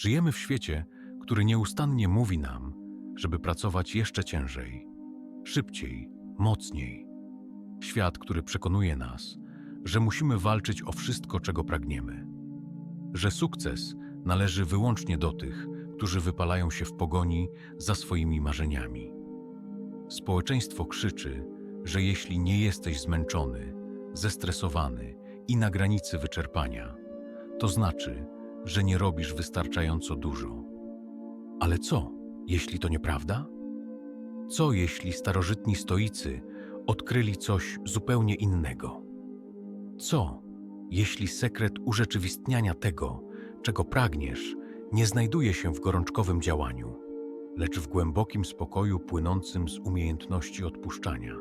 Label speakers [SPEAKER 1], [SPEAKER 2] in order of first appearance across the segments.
[SPEAKER 1] Żyjemy w świecie, który nieustannie mówi nam, żeby pracować jeszcze ciężej, szybciej, mocniej. Świat, który przekonuje nas, że musimy walczyć o wszystko, czego pragniemy. Że sukces należy wyłącznie do tych, którzy wypalają się w pogoni za swoimi marzeniami. Społeczeństwo krzyczy, że jeśli nie jesteś zmęczony, zestresowany i na granicy wyczerpania, to znaczy, że nie robisz wystarczająco dużo. Ale co, jeśli to nieprawda? Co, jeśli starożytni stoicy odkryli coś zupełnie innego? Co, jeśli sekret urzeczywistniania tego, czego pragniesz, nie znajduje się w gorączkowym działaniu, lecz w głębokim spokoju płynącym z umiejętności odpuszczania?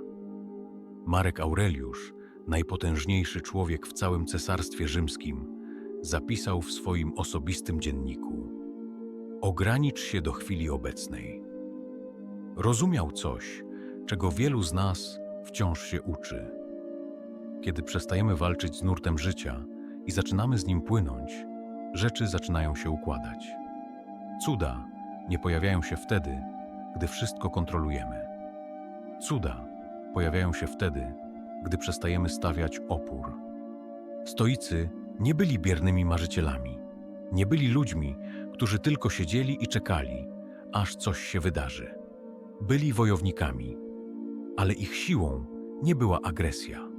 [SPEAKER 1] Marek Aureliusz, najpotężniejszy człowiek w całym cesarstwie rzymskim, zapisał w swoim osobistym dzienniku: Ogranicz się do chwili obecnej. Rozumiał coś, czego wielu z nas wciąż się uczy. Kiedy przestajemy walczyć z nurtem życia i zaczynamy z nim płynąć, rzeczy zaczynają się układać. Cuda nie pojawiają się wtedy, gdy wszystko kontrolujemy. Cuda pojawiają się wtedy, gdy przestajemy stawiać opór. Stoicy nie byli biernymi marzycielami. Nie byli ludźmi, którzy tylko siedzieli i czekali, aż coś się wydarzy. Byli wojownikami, ale ich siłą nie była agresja.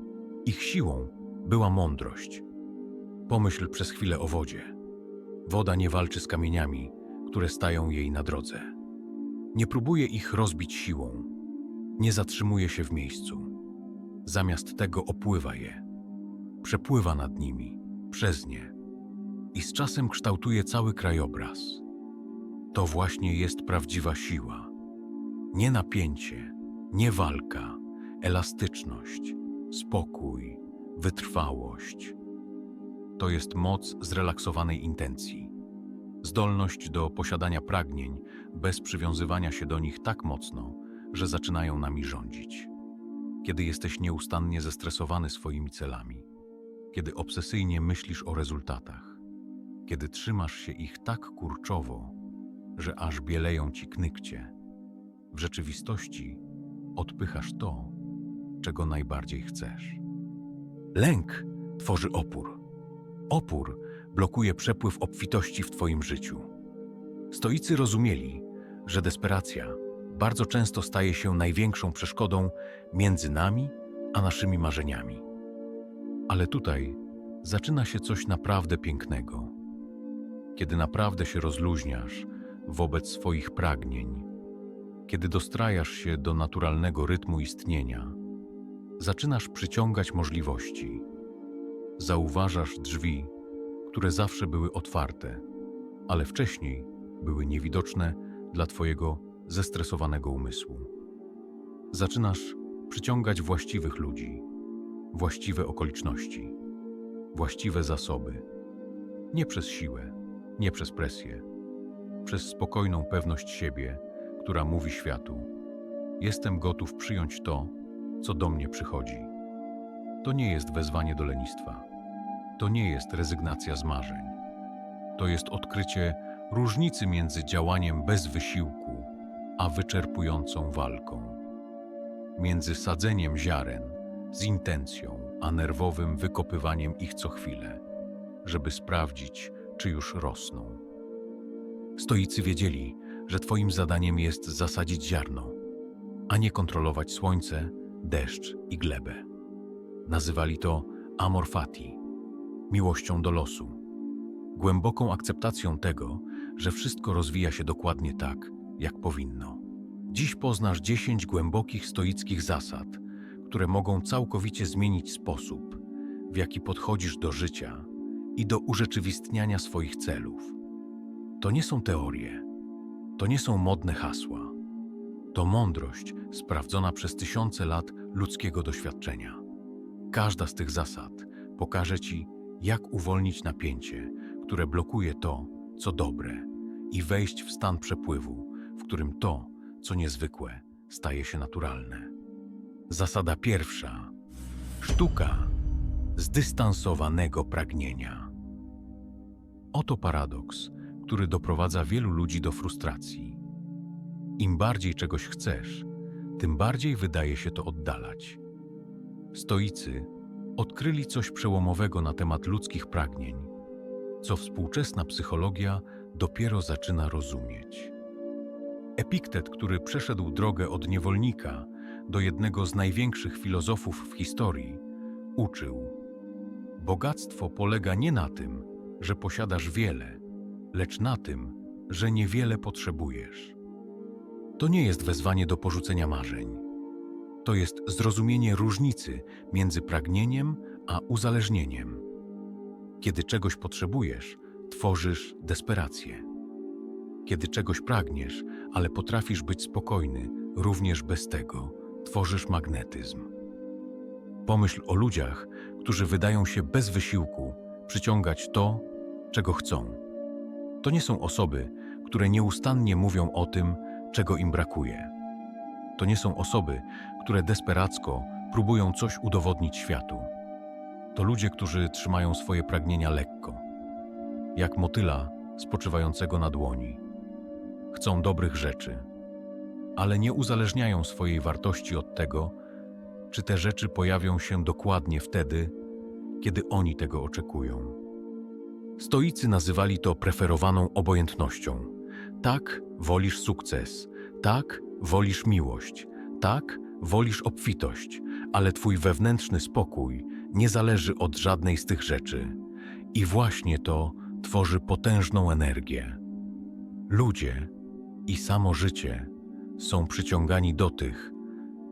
[SPEAKER 1] Ich siłą była mądrość. Pomyśl przez chwilę o wodzie. Woda nie walczy z kamieniami, które stają jej na drodze. Nie próbuje ich rozbić siłą. Nie zatrzymuje się w miejscu. Zamiast tego opływa je. Przepływa nad nimi, przez nie. I z czasem kształtuje cały krajobraz. To właśnie jest prawdziwa siła. Nie napięcie, nie walka, elastyczność, spokój, wytrwałość. To jest moc zrelaksowanej intencji. Zdolność do posiadania pragnień bez przywiązywania się do nich tak mocno, że zaczynają nami rządzić. Kiedy jesteś nieustannie zestresowany swoimi celami, kiedy obsesyjnie myślisz o rezultatach, kiedy trzymasz się ich tak kurczowo, że aż bieleją ci knykcie, w rzeczywistości odpychasz to, czego najbardziej chcesz. Lęk tworzy opór. Opór blokuje przepływ obfitości w Twoim życiu. Stoicy rozumieli, że desperacja bardzo często staje się największą przeszkodą między nami a naszymi marzeniami. Ale tutaj zaczyna się coś naprawdę pięknego. Kiedy naprawdę się rozluźniasz wobec swoich pragnień, kiedy dostrajasz się do naturalnego rytmu istnienia, zaczynasz przyciągać możliwości. Zauważasz drzwi, które zawsze były otwarte, ale wcześniej były niewidoczne dla Twojego zestresowanego umysłu. Zaczynasz przyciągać właściwych ludzi, właściwe okoliczności, właściwe zasoby. Nie przez siłę, nie przez presję, przez spokojną pewność siebie, która mówi światu: Jestem gotów przyjąć to, co do mnie przychodzi. To nie jest wezwanie do lenistwa. To nie jest rezygnacja z marzeń. To jest odkrycie różnicy między działaniem bez wysiłku a wyczerpującą walką. Między sadzeniem ziaren z intencją a nerwowym wykopywaniem ich co chwilę, żeby sprawdzić, czy już rosną. Stoicy wiedzieli, że Twoim zadaniem jest zasadzić ziarno, a nie kontrolować słońce, deszcz i glebę. Nazywali to amor fati, miłością do losu, głęboką akceptacją tego, że wszystko rozwija się dokładnie tak, jak powinno. Dziś poznasz dziesięć głębokich stoickich zasad, które mogą całkowicie zmienić sposób, w jaki podchodzisz do życia i do urzeczywistniania swoich celów. To nie są teorie, to nie są modne hasła. To mądrość sprawdzona przez tysiące lat ludzkiego doświadczenia. Każda z tych zasad pokaże Ci, jak uwolnić napięcie, które blokuje to, co dobre, i wejść w stan przepływu, w którym to, co niezwykłe, staje się naturalne. Zasada pierwsza. Sztuka zdystansowanego pragnienia. Oto paradoks, który doprowadza wielu ludzi do frustracji. Im bardziej czegoś chcesz, tym bardziej wydaje się to oddalać. Stoicy odkryli coś przełomowego na temat ludzkich pragnień, co współczesna psychologia dopiero zaczyna rozumieć. Epiktet, który przeszedł drogę od niewolnika do jednego z największych filozofów w historii, uczył: Bogactwo polega nie na tym, że posiadasz wiele, lecz na tym, że niewiele potrzebujesz. To nie jest wezwanie do porzucenia marzeń. To jest zrozumienie różnicy między pragnieniem a uzależnieniem. Kiedy czegoś potrzebujesz, tworzysz desperację. Kiedy czegoś pragniesz, ale potrafisz być spokojny również bez tego, tworzysz magnetyzm. Pomyśl o ludziach, którzy wydają się bez wysiłku przyciągać to, czego chcą. To nie są osoby, które nieustannie mówią o tym, czego im brakuje. To nie są osoby, które desperacko próbują coś udowodnić światu. To ludzie, którzy trzymają swoje pragnienia lekko, jak motyla spoczywającego na dłoni. Chcą dobrych rzeczy, ale nie uzależniają swojej wartości od tego, czy te rzeczy pojawią się dokładnie wtedy, kiedy oni tego oczekują. Stoicy nazywali to preferowaną obojętnością. Tak, wolisz sukces, tak, wolisz miłość, tak, wolisz obfitość, ale twój wewnętrzny spokój nie zależy od żadnej z tych rzeczy. I właśnie to tworzy potężną energię. Ludzie i samo życie są przyciągani do tych,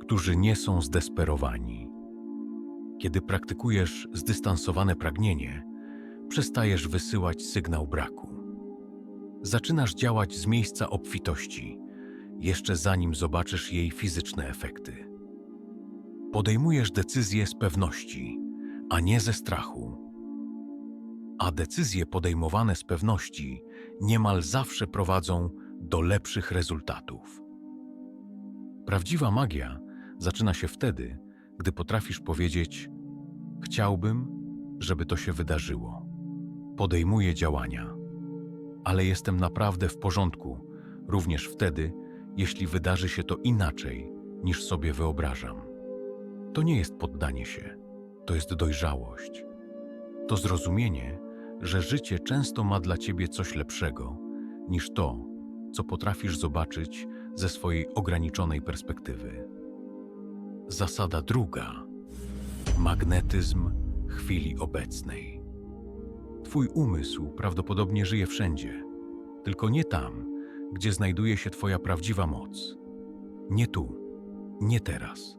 [SPEAKER 1] którzy nie są zdesperowani. Kiedy praktykujesz zdystansowane pragnienie, przestajesz wysyłać sygnał braku. Zaczynasz działać z miejsca obfitości, jeszcze zanim zobaczysz jej fizyczne efekty. Podejmujesz decyzje z pewności, a nie ze strachu. A decyzje podejmowane z pewności niemal zawsze prowadzą do lepszych rezultatów. Prawdziwa magia zaczyna się wtedy, gdy potrafisz powiedzieć: Chciałbym, żeby to się wydarzyło. Podejmuję działania, ale jestem naprawdę w porządku, również wtedy, jeśli wydarzy się to inaczej, niż sobie wyobrażam. To nie jest poddanie się, to jest dojrzałość. To zrozumienie, że życie często ma dla ciebie coś lepszego niż to, co potrafisz zobaczyć ze swojej ograniczonej perspektywy. Zasada druga: magnetyzm chwili obecnej. Twój umysł prawdopodobnie żyje wszędzie, tylko nie tam, gdzie znajduje się Twoja prawdziwa moc. Nie tu, nie teraz.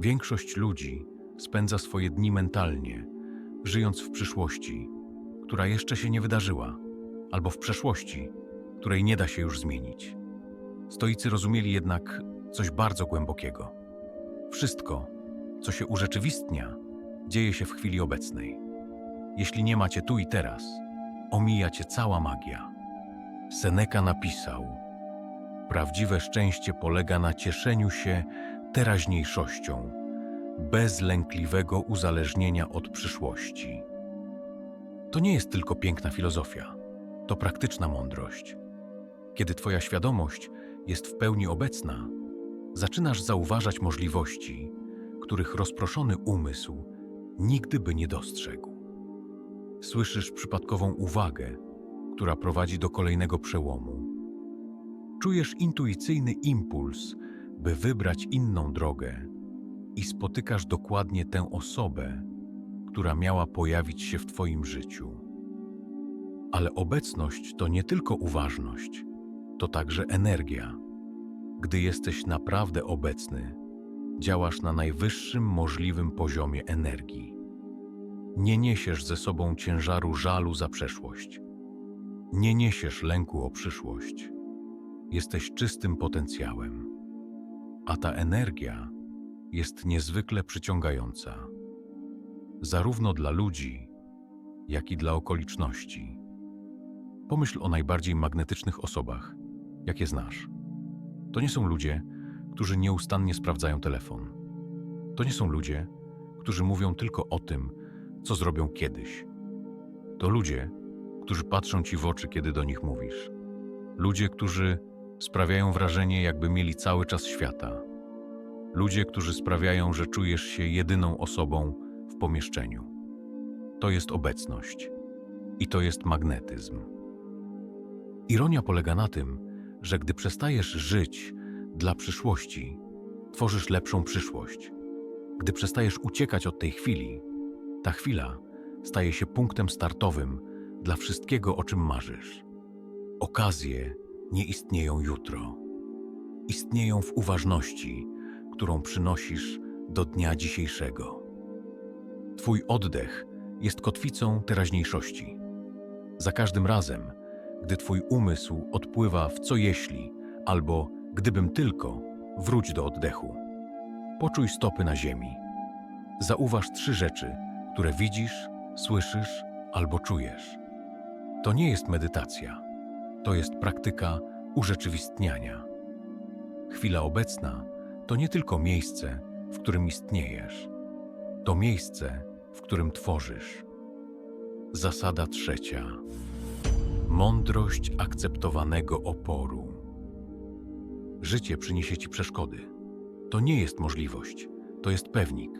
[SPEAKER 1] Większość ludzi spędza swoje dni mentalnie, żyjąc w przyszłości, która jeszcze się nie wydarzyła, albo w przeszłości, której nie da się już zmienić. Stoicy rozumieli jednak coś bardzo głębokiego. Wszystko, co się urzeczywistnia, dzieje się w chwili obecnej. Jeśli nie macie tu i teraz, omija cię cała magia. Seneca napisał: Prawdziwe szczęście polega na cieszeniu się teraźniejszością, bez lękliwego uzależnienia od przyszłości. To nie jest tylko piękna filozofia, to praktyczna mądrość. Kiedy Twoja świadomość jest w pełni obecna, zaczynasz zauważać możliwości, których rozproszony umysł nigdy by nie dostrzegł. Słyszysz przypadkową uwagę, która prowadzi do kolejnego przełomu. Czujesz intuicyjny impuls, by wybrać inną drogę i spotykasz dokładnie tę osobę, która miała pojawić się w Twoim życiu. Ale obecność to nie tylko uważność, to także energia. Gdy jesteś naprawdę obecny, działasz na najwyższym możliwym poziomie energii. Nie niesiesz ze sobą ciężaru żalu za przeszłość. Nie niesiesz lęku o przyszłość. Jesteś czystym potencjałem. A ta energia jest niezwykle przyciągająca, zarówno dla ludzi, jak i dla okoliczności. Pomyśl o najbardziej magnetycznych osobach, jakie znasz. To nie są ludzie, którzy nieustannie sprawdzają telefon. To nie są ludzie, którzy mówią tylko o tym, co zrobią kiedyś. To ludzie, którzy patrzą ci w oczy, kiedy do nich mówisz. Ludzie, którzy sprawiają wrażenie, jakby mieli cały czas świata. Ludzie, którzy sprawiają, że czujesz się jedyną osobą w pomieszczeniu. To jest obecność i to jest magnetyzm. Ironia polega na tym, że gdy przestajesz żyć dla przyszłości, tworzysz lepszą przyszłość. Gdy przestajesz uciekać od tej chwili, ta chwila staje się punktem startowym dla wszystkiego, o czym marzysz. Okazje nie istnieją jutro. Istnieją w uważności, którą przynosisz do dnia dzisiejszego. Twój oddech jest kotwicą teraźniejszości. Za każdym razem, gdy Twój umysł odpływa w co jeśli albo gdybym tylko, wróć do oddechu. Poczuj stopy na ziemi. Zauważ trzy rzeczy, które widzisz, słyszysz albo czujesz. To nie jest medytacja, to jest praktyka urzeczywistniania. Chwila obecna to nie tylko miejsce, w którym istniejesz, to miejsce, w którym tworzysz. Zasada trzecia. Mądrość akceptowanego oporu. Życie przyniesie ci przeszkody. To nie jest możliwość, to jest pewnik.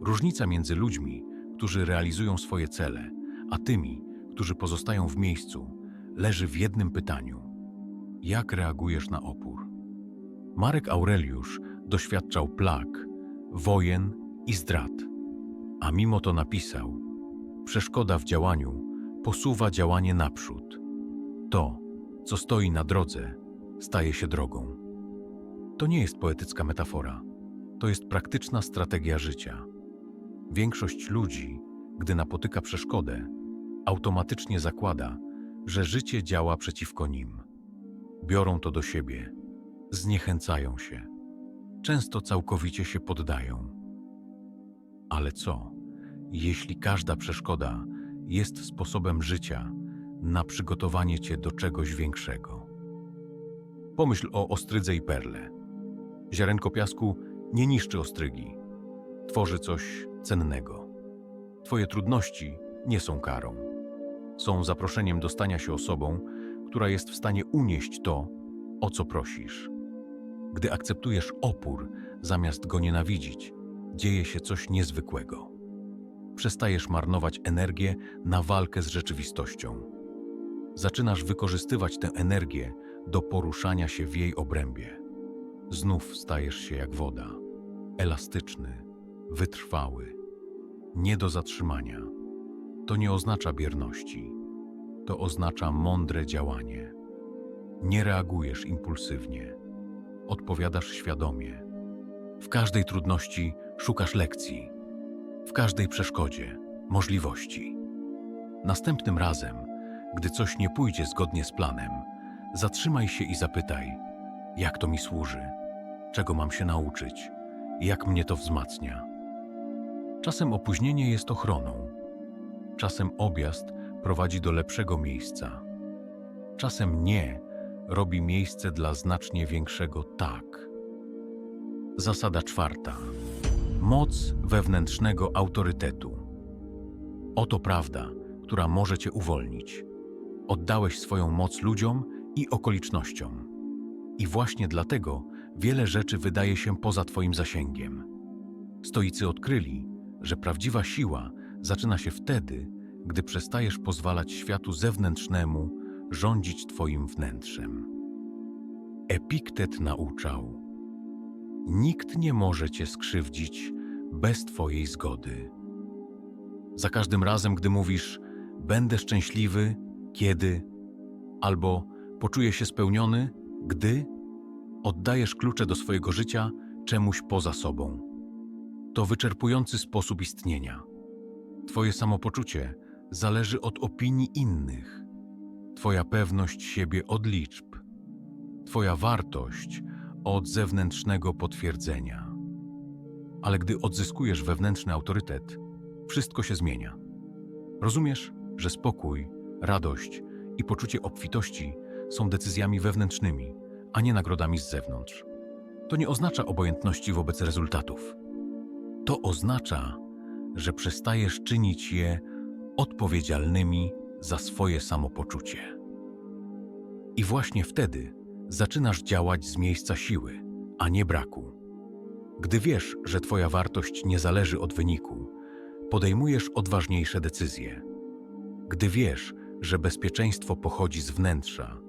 [SPEAKER 1] Różnica między ludźmi, którzy realizują swoje cele, a tymi, którzy pozostają w miejscu, leży w jednym pytaniu: jak reagujesz na opór? Marek Aureliusz doświadczał plag, wojen i zdrad, a mimo to napisał: Przeszkoda w działaniu posuwa działanie naprzód. To, co stoi na drodze, staje się drogą. To nie jest poetycka metafora, to jest praktyczna strategia życia. Większość ludzi, gdy napotyka przeszkodę, automatycznie zakłada, że życie działa przeciwko nim. Biorą to do siebie, zniechęcają się, często całkowicie się poddają. Ale co, jeśli każda przeszkoda jest sposobem życia na przygotowanie cię do czegoś większego? Pomyśl o ostrydze i perle. Ziarenko piasku nie niszczy ostrygi, tworzy coś cennego. Twoje trudności nie są karą. Są zaproszeniem do stania się osobą, która jest w stanie unieść to, o co prosisz. Gdy akceptujesz opór, zamiast go nienawidzić, dzieje się coś niezwykłego. Przestajesz marnować energię na walkę z rzeczywistością. Zaczynasz wykorzystywać tę energię do poruszania się w jej obrębie. Znów stajesz się jak woda, elastyczny, wytrwały, nie do zatrzymania. To nie oznacza bierności, to oznacza mądre działanie. Nie reagujesz impulsywnie, odpowiadasz świadomie. W każdej trudności szukasz lekcji, w każdej przeszkodzie możliwości. Następnym razem, gdy coś nie pójdzie zgodnie z planem, zatrzymaj się i zapytaj, jak to mi służy, czego mam się nauczyć, jak mnie to wzmacnia. Czasem opóźnienie jest ochroną, czasem objazd prowadzi do lepszego miejsca, czasem nie robi miejsce dla znacznie większego tak. Zasada czwarta. Moc wewnętrznego autorytetu. Oto prawda, która może cię uwolnić. Oddałeś swoją moc ludziom i okolicznościom. I właśnie dlatego wiele rzeczy wydaje się poza Twoim zasięgiem. Stoicy odkryli, że prawdziwa siła zaczyna się wtedy, gdy przestajesz pozwalać światu zewnętrznemu rządzić Twoim wnętrzem. Epiktet nauczał: Nikt nie może Cię skrzywdzić bez Twojej zgody. Za każdym razem, gdy mówisz: Będę szczęśliwy, kiedy, albo poczuję się spełniony, gdy oddajesz klucze do swojego życia czemuś poza sobą. To wyczerpujący sposób istnienia. Twoje samopoczucie zależy od opinii innych, Twoja pewność siebie od liczb, Twoja wartość od zewnętrznego potwierdzenia. Ale gdy odzyskujesz wewnętrzny autorytet, wszystko się zmienia. Rozumiesz, że spokój, radość i poczucie obfitości są decyzjami wewnętrznymi, a nie nagrodami z zewnątrz. To nie oznacza obojętności wobec rezultatów. To oznacza, że przestajesz czynić je odpowiedzialnymi za swoje samopoczucie. I właśnie wtedy zaczynasz działać z miejsca siły, a nie braku. Gdy wiesz, że Twoja wartość nie zależy od wyniku, podejmujesz odważniejsze decyzje. Gdy wiesz, że bezpieczeństwo pochodzi z wnętrza,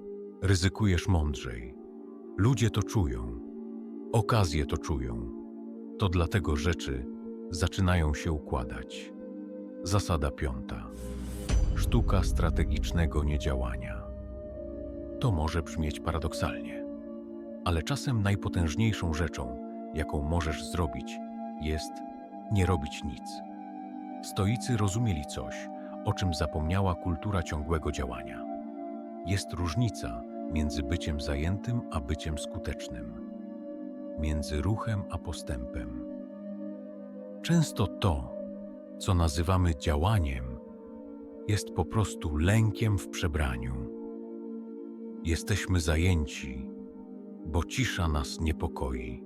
[SPEAKER 1] ryzykujesz mądrzej. Ludzie to czują, okazje to czują. To dlatego rzeczy zaczynają się układać. Zasada piąta. Sztuka strategicznego niedziałania. To może brzmieć paradoksalnie, ale czasem najpotężniejszą rzeczą, jaką możesz zrobić, jest nie robić nic. Stoicy rozumieli coś, o czym zapomniała kultura ciągłego działania. Jest różnica między byciem zajętym a byciem skutecznym, między ruchem a postępem. Często to, co nazywamy działaniem, jest po prostu lękiem w przebraniu. Jesteśmy zajęci, bo cisza nas niepokoi.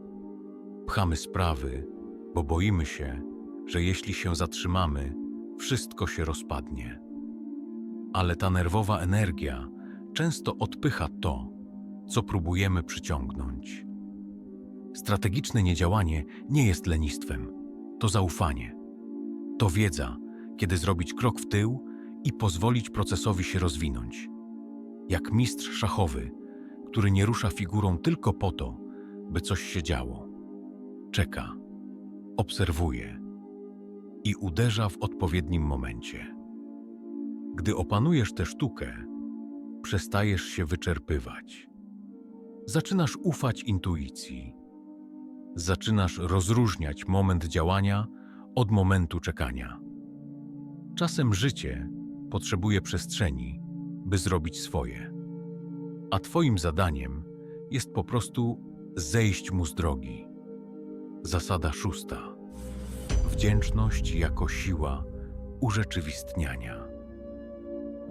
[SPEAKER 1] Pchamy sprawy, bo boimy się, że jeśli się zatrzymamy, wszystko się rozpadnie. Ale ta nerwowa energia często odpycha to, co próbujemy przyciągnąć. Strategiczne niedziałanie nie jest lenistwem, to zaufanie. To wiedza, kiedy zrobić krok w tył i pozwolić procesowi się rozwinąć. Jak mistrz szachowy, który nie rusza figurą tylko po to, by coś się działo. Czeka, obserwuje i uderza w odpowiednim momencie. Gdy opanujesz tę sztukę, przestajesz się wyczerpywać. Zaczynasz ufać intuicji. Zaczynasz rozróżniać moment działania od momentu czekania. Czasem życie potrzebuje przestrzeni, by zrobić swoje, a Twoim zadaniem jest po prostu zejść mu z drogi. Zasada szósta. Wdzięczność jako siła urzeczywistniania.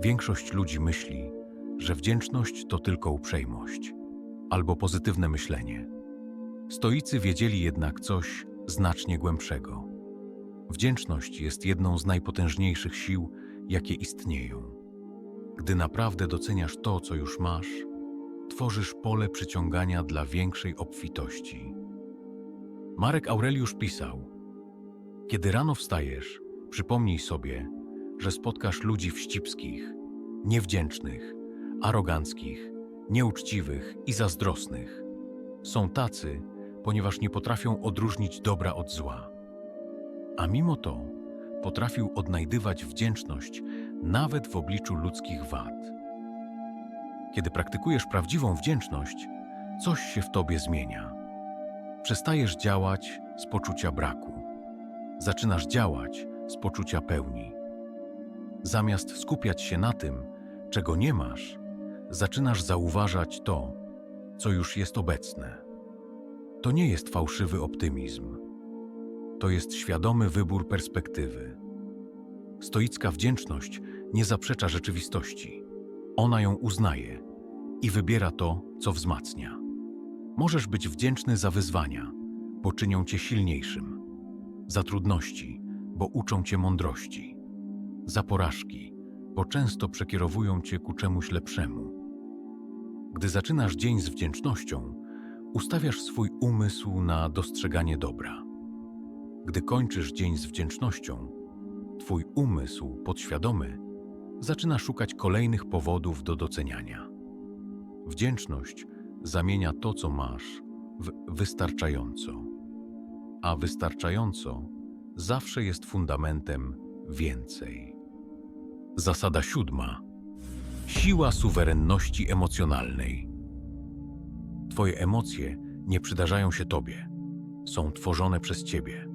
[SPEAKER 1] Większość ludzi myśli, że wdzięczność to tylko uprzejmość albo pozytywne myślenie. Stoicy wiedzieli jednak coś znacznie głębszego. Wdzięczność jest jedną z najpotężniejszych sił, jakie istnieją. Gdy naprawdę doceniasz to, co już masz, tworzysz pole przyciągania dla większej obfitości. Marek Aureliusz pisał: Kiedy rano wstajesz, przypomnij sobie, że spotkasz ludzi wścibskich, niewdzięcznych, aroganckich, nieuczciwych i zazdrosnych. Są tacy, ponieważ nie potrafią odróżnić dobra od zła. A mimo to potrafił odnajdywać wdzięczność nawet w obliczu ludzkich wad. Kiedy praktykujesz prawdziwą wdzięczność, coś się w tobie zmienia. Przestajesz działać z poczucia braku. Zaczynasz działać z poczucia pełni. Zamiast skupiać się na tym, czego nie masz, zaczynasz zauważać to, co już jest obecne. To nie jest fałszywy optymizm. To jest świadomy wybór perspektywy. Stoicka wdzięczność nie zaprzecza rzeczywistości. Ona ją uznaje i wybiera to, co wzmacnia. Możesz być wdzięczny za wyzwania, bo czynią cię silniejszym, za trudności, bo uczą cię mądrości, za porażki, bo często przekierowują cię ku czemuś lepszemu. Gdy zaczynasz dzień z wdzięcznością, ustawiasz swój umysł na dostrzeganie dobra. Gdy kończysz dzień z wdzięcznością, twój umysł podświadomy zaczyna szukać kolejnych powodów do doceniania. Wdzięczność zamienia to, co masz, w wystarczająco, a wystarczająco zawsze jest fundamentem więcej. Zasada siódma. Siła suwerenności emocjonalnej. Twoje emocje nie przydarzają się Tobie, są tworzone przez Ciebie.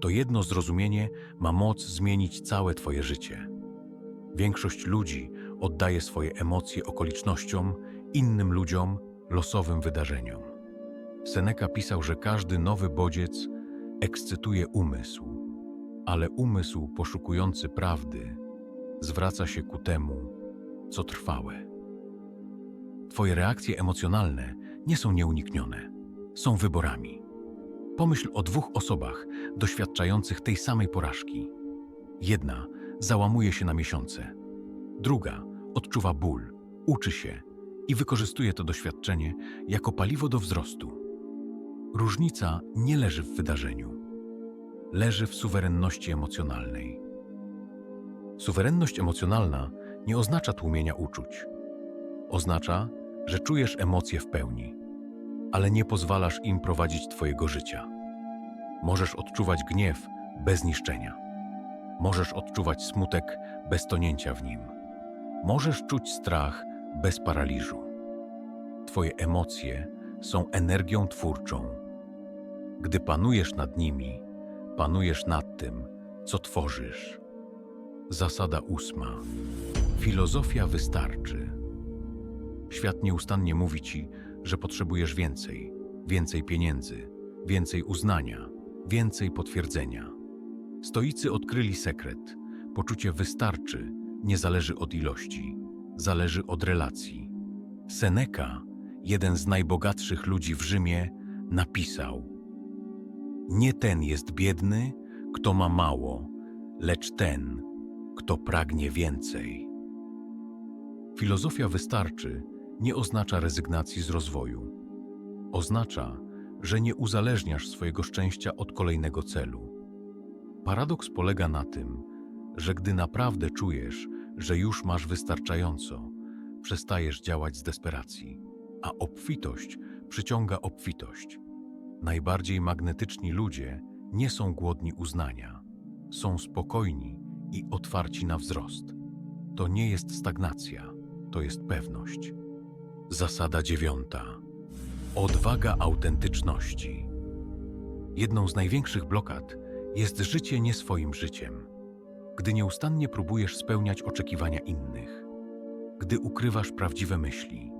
[SPEAKER 1] To jedno zrozumienie ma moc zmienić całe Twoje życie. Większość ludzi oddaje swoje emocje okolicznościom, innym ludziom, losowym wydarzeniom. Seneca pisał, że każdy nowy bodziec ekscytuje umysł, ale umysł poszukujący prawdy zwraca się ku temu, co trwałe. Twoje reakcje emocjonalne nie są nieuniknione, są wyborami. Pomyśl o dwóch osobach doświadczających tej samej porażki. Jedna załamuje się na miesiące, Druga odczuwa ból, uczy się i wykorzystuje to doświadczenie jako paliwo do wzrostu. Różnica nie leży w wydarzeniu, leży w suwerenności emocjonalnej. Suwerenność emocjonalna nie oznacza tłumienia uczuć. Oznacza, że czujesz emocje w pełni, ale nie pozwalasz im prowadzić Twojego życia. Możesz odczuwać gniew bez niszczenia. Możesz odczuwać smutek bez tonięcia w nim. Możesz czuć strach bez paraliżu. Twoje emocje są energią twórczą. Gdy panujesz nad nimi, panujesz nad tym, co tworzysz. Zasada ósma. Filozofia wystarczy. Świat nieustannie mówi ci, że potrzebujesz więcej, więcej pieniędzy, więcej uznania, więcej potwierdzenia. Stoicy odkryli sekret. Poczucie wystarczy nie zależy od ilości, zależy od relacji. Seneca, jeden z najbogatszych ludzi w Rzymie, napisał: Nie ten jest biedny, kto ma mało, lecz ten, kto pragnie więcej. Filozofia wystarczy nie oznacza rezygnacji z rozwoju. Oznacza, że nie uzależniasz swojego szczęścia od kolejnego celu. Paradoks polega na tym, że gdy naprawdę czujesz, że już masz wystarczająco, przestajesz działać z desperacji, a obfitość przyciąga obfitość. Najbardziej magnetyczni ludzie nie są głodni uznania, są spokojni i otwarci na wzrost. To nie jest stagnacja, to jest pewność. Zasada dziewiąta. Odwaga autentyczności. Jedną z największych blokad jest życie nie swoim życiem. Gdy nieustannie próbujesz spełniać oczekiwania innych, gdy ukrywasz prawdziwe myśli,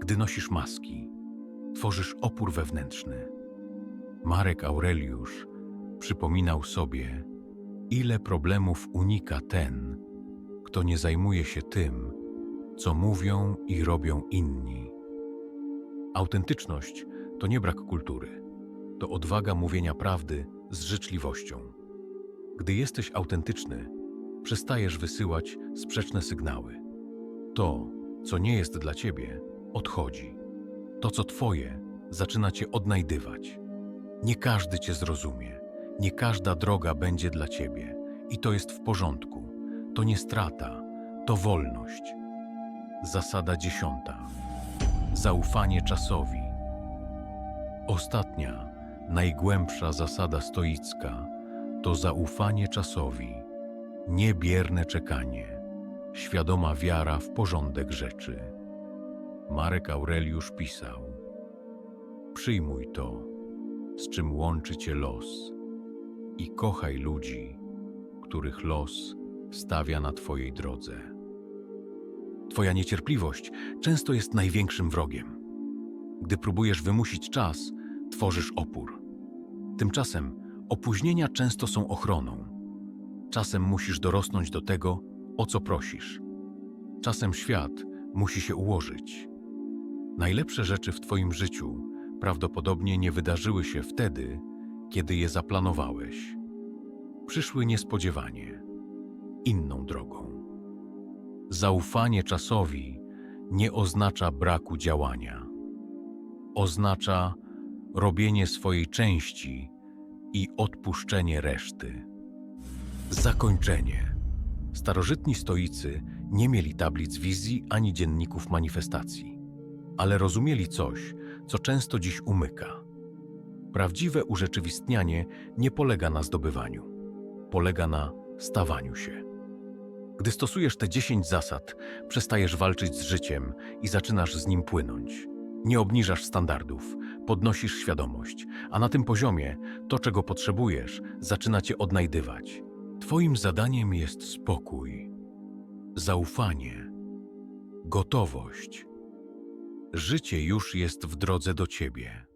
[SPEAKER 1] gdy nosisz maski, tworzysz opór wewnętrzny. Marek Aureliusz przypominał sobie, ile problemów unika ten, kto nie zajmuje się tym, co mówią i robią inni. Autentyczność to nie brak kultury, to odwaga mówienia prawdy z życzliwością. Gdy jesteś autentyczny, przestajesz wysyłać sprzeczne sygnały. To, co nie jest dla ciebie, odchodzi. To, co twoje, zaczyna cię odnajdywać. Nie każdy cię zrozumie, nie każda droga będzie dla ciebie, i to jest w porządku. To nie strata, to wolność. Zasada dziesiąta. Zaufanie czasowi. Ostatnia, najgłębsza zasada stoicka to zaufanie czasowi, niebierne czekanie, świadoma wiara w porządek rzeczy. Marek Aureliusz pisał: Przyjmuj to, z czym łączy cię los, i kochaj ludzi, których los stawia na twojej drodze. Twoja niecierpliwość często jest największym wrogiem. Gdy próbujesz wymusić czas, tworzysz opór. Tymczasem opóźnienia często są ochroną. Czasem musisz dorosnąć do tego, o co prosisz. Czasem świat musi się ułożyć. Najlepsze rzeczy w Twoim życiu prawdopodobnie nie wydarzyły się wtedy, kiedy je zaplanowałeś. Przyszły niespodziewanie, inną drogą. Zaufanie czasowi nie oznacza braku działania. Oznacza robienie swojej części i odpuszczenie reszty. Zakończenie. Starożytni stoicy nie mieli tablic wizji ani dzienników manifestacji, ale rozumieli coś, co często dziś umyka. Prawdziwe urzeczywistnianie nie polega na zdobywaniu, polega na stawaniu się. Gdy stosujesz te 10 zasad, przestajesz walczyć z życiem i zaczynasz z nim płynąć. Nie obniżasz standardów, podnosisz świadomość, a na tym poziomie to, czego potrzebujesz, zaczyna cię odnajdywać. Twoim zadaniem jest spokój, zaufanie, gotowość. Życie już jest w drodze do ciebie.